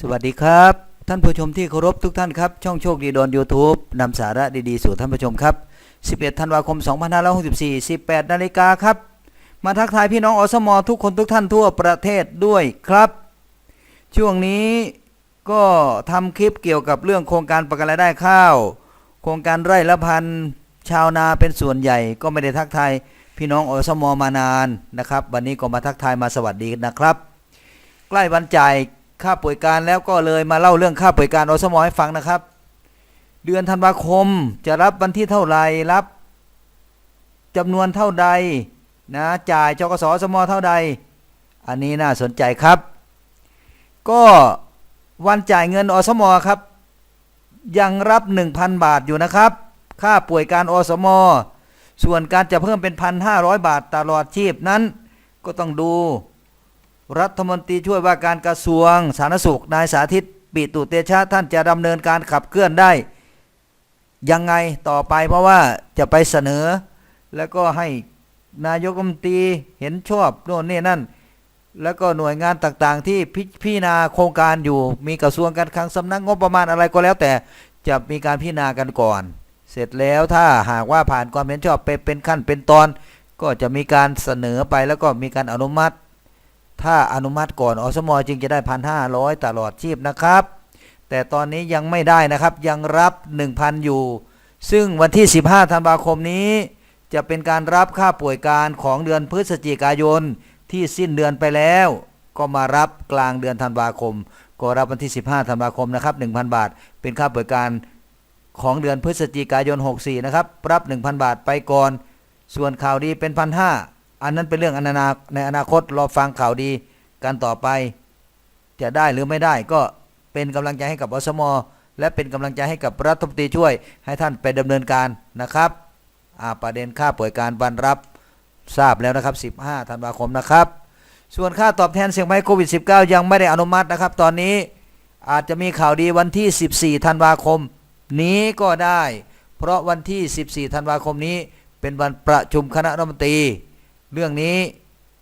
สวัสดีครับ ท่านผู้ชมที่เคารพทุกท่านครับ ช่องโชคดีโดน YouTube นำสาระดีๆ สู่ท่านผู้ชมครับ 11 ธันวาคม 2564 18 นาฬิกาครับ มาทักทายพี่น้องอสมทุกคนทุกท่านทั่วประเทศด้วยครับ ช่วงนี้ก็ทำคลิปเกี่ยวกับเรื่องโครงการประกันรายได้ข้าว โครงการไร่ละพันชาวนาเป็นส่วนใหญ่ก็ไม่ได้ทักทายพี่น้องอสมมานานนะครับ วันนี้ก็มาทักทายมาสวัสดีนะครับ ใกล้วันจ่าย ค่าป่วยการแล้วก็เลยมาเล่าเรื่องค่าป่วยการอสมให้ฟังนะครับ เดือนธันวาคมจะรับวันที่เท่าไหร่รับจำนวนเท่าใดนะจ่ายจกสอสมเท่าใด อันนี้น่าสนใจครับ ก็วันจ่ายเงินอสมครับ ยังรับ 1,000 บาทอยู่นะครับ ค่าป่วยการอสมส่วนการจะเพิ่มเป็น 1,500 บาทตลอดชีพนั้น ก็ต้องดู รัฐมนตรีช่วยว่าการกระทรวงสาธารณสุขนายสาธิตปิตุเตชะท่านจะดำเนินการขับเคลื่อนได้ยังไงต่อไปเพราะว่าจะไปเสนอ แล้วก็ให้นายกรัฐมนตรีเห็นชอบโน่นนี่นั่น แล้วก็หน่วยงานต่างๆ ที่พิพิจารณาโครงการอยู่ มีกระทรวงการคลังสำนักงบประมาณอะไรก็แล้วแต่จะมีการพิจารณากันก่อน เสร็จแล้วถ้าหากว่าผ่านความเห็นชอบไปเป็นขั้นเป็นตอน ก็จะมีการเสนอไปแล้วก็มีการอนุมัติ ถ้าอนุมัติก่อนอสมจึงจะได้พันห้าร้อยตลอดชีพนะครับ แต่ตอนนี้ยังไม่ได้นะครับยังรับ 1,000 อยู่ ซึ่งวันที่ 15ธันวาคมนี้ จะเป็นการรับค่าป่วยการของเดือนพฤศจิกายนที่สิ้นเดือนไปแล้ว ก็มารับกลางเดือนธันวาคม ก็รับวันที่ 15ธันวาคมนะครับ1,000 บาท เป็นค่าป่วยการของเดือนพฤศจิกายน 64 นะครับ รับ 1,000 บาทไปก่อน ส่วนข่าวดีเป็นพันห้า อันนั้นเป็นเรื่องอนานาในอนาคตรอฟังข่าวดีกันต่อไป จะได้หรือไม่ได้ก็เป็นกำลังใจให้กับอสมและเป็นกำลังใจให้กับรัฐมนตรีช่วยให้ท่านไปดำเนินการนะครับประเด็นค่าป่วยการวันรับทราบแล้วนะครับ 15 ธันวาคมนะครับ ส่วนค่าตอบแทนเสี่ยงภัยโควิด -19 ยังไม่ได้อนุมัตินะครับ ตอนนี้อาจจะมีข่าวดีวันที่ 14 ธันวาคม นี้ก็ได้ เพราะวันที่ 14 ธันวาคมนี้เป็นวันประชุมคณะรัฐมนตรี เรื่องนี้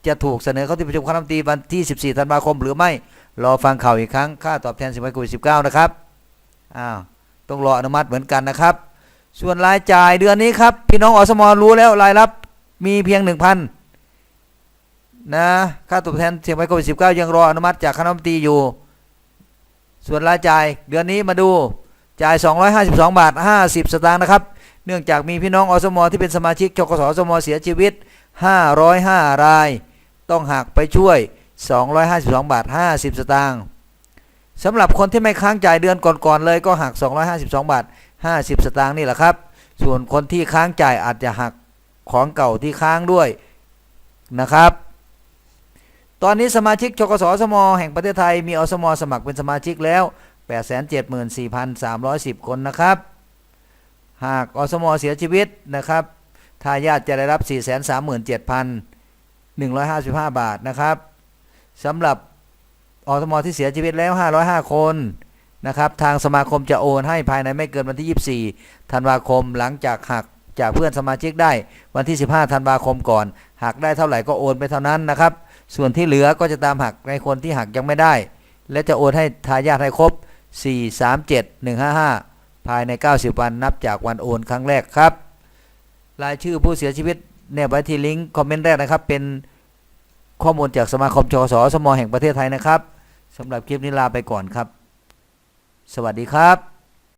จะถูกเสนอเข้าที่ประชุมคณะรัฐมนตรีวันที่ 14 ธันวาคม หรือไม่ รอฟังข่าวอีกครั้ง ค่าตอบแทนสินค้าโควิด -19 นะครับ อ้าว ต้องรออนุมัติเหมือนกันนะครับ ส่วนรายจ่ายเดือนนี้ครับ พี่น้องอสมรู้แล้วรายรับมีเพียง 1,000 นะ ค่าตอบแทนเสี่ยงภัยโควิด -19 ยังรออนุมัติจากคณะรัฐมนตรีอยู่ ส่วนรายจ่ายเดือนนี้มาดูจ่าย 252 บาท 50 สตางค์นะครับ เนื่องจากมีพี่น้องอสมที่เป็นสมาชิกชกสอสมเสียชีวิต 505 ราย ต้องหักไปช่วย 252 บาท 50 สตางค์สำหรับคนที่ไม่ค้างจ่ายเดือนก่อนๆเลยก็หัก 252 บาท 50 สตางค์นี่แหละครับ ส่วนคนที่ค้างจ่ายอาจจะหักของเก่าที่ค้างด้วยนะครับ ตอนนี้สมาชิกชกสอสมแห่งประเทศไทยมีอสมสมัครเป็นสมาชิกแล้ว 874,310 คนนะครับ หากอสมเสียชีวิตนะครับ ทายาทจะได้รับ 437,155 บาทนะครับสำหรับอสมที่เสียชีวิตแล้ว 505 คนนะครับ ทางสมาคมจะโอนให้ภายในไม่เกินวันที่ 24 ธันวาคมหลังจากหักจากเพื่อนสมาชิกได้วันที่ 15 ธันวาคมก่อน หักได้เท่าไหร่ก็โอนไปเท่านั้นนะครับ ส่วนที่เหลือก็จะตามหักในคนที่หักยังไม่ได้ และจะโอนให้ทายาทให้ครบ 437155 ภายใน 90 วันนับจากวันโอนครั้งแรกครับ รายชื่อผู้เสียชีวิตเนี่ยไว้ที่ลิงก์คอมเมนต์แรกนะครับ เป็นข้อมูลจากสมาคมชกสสมแห่งประเทศไทยนะครับสำหรับคลิปนี้ลาไปก่อนครับ สวัสดีครับ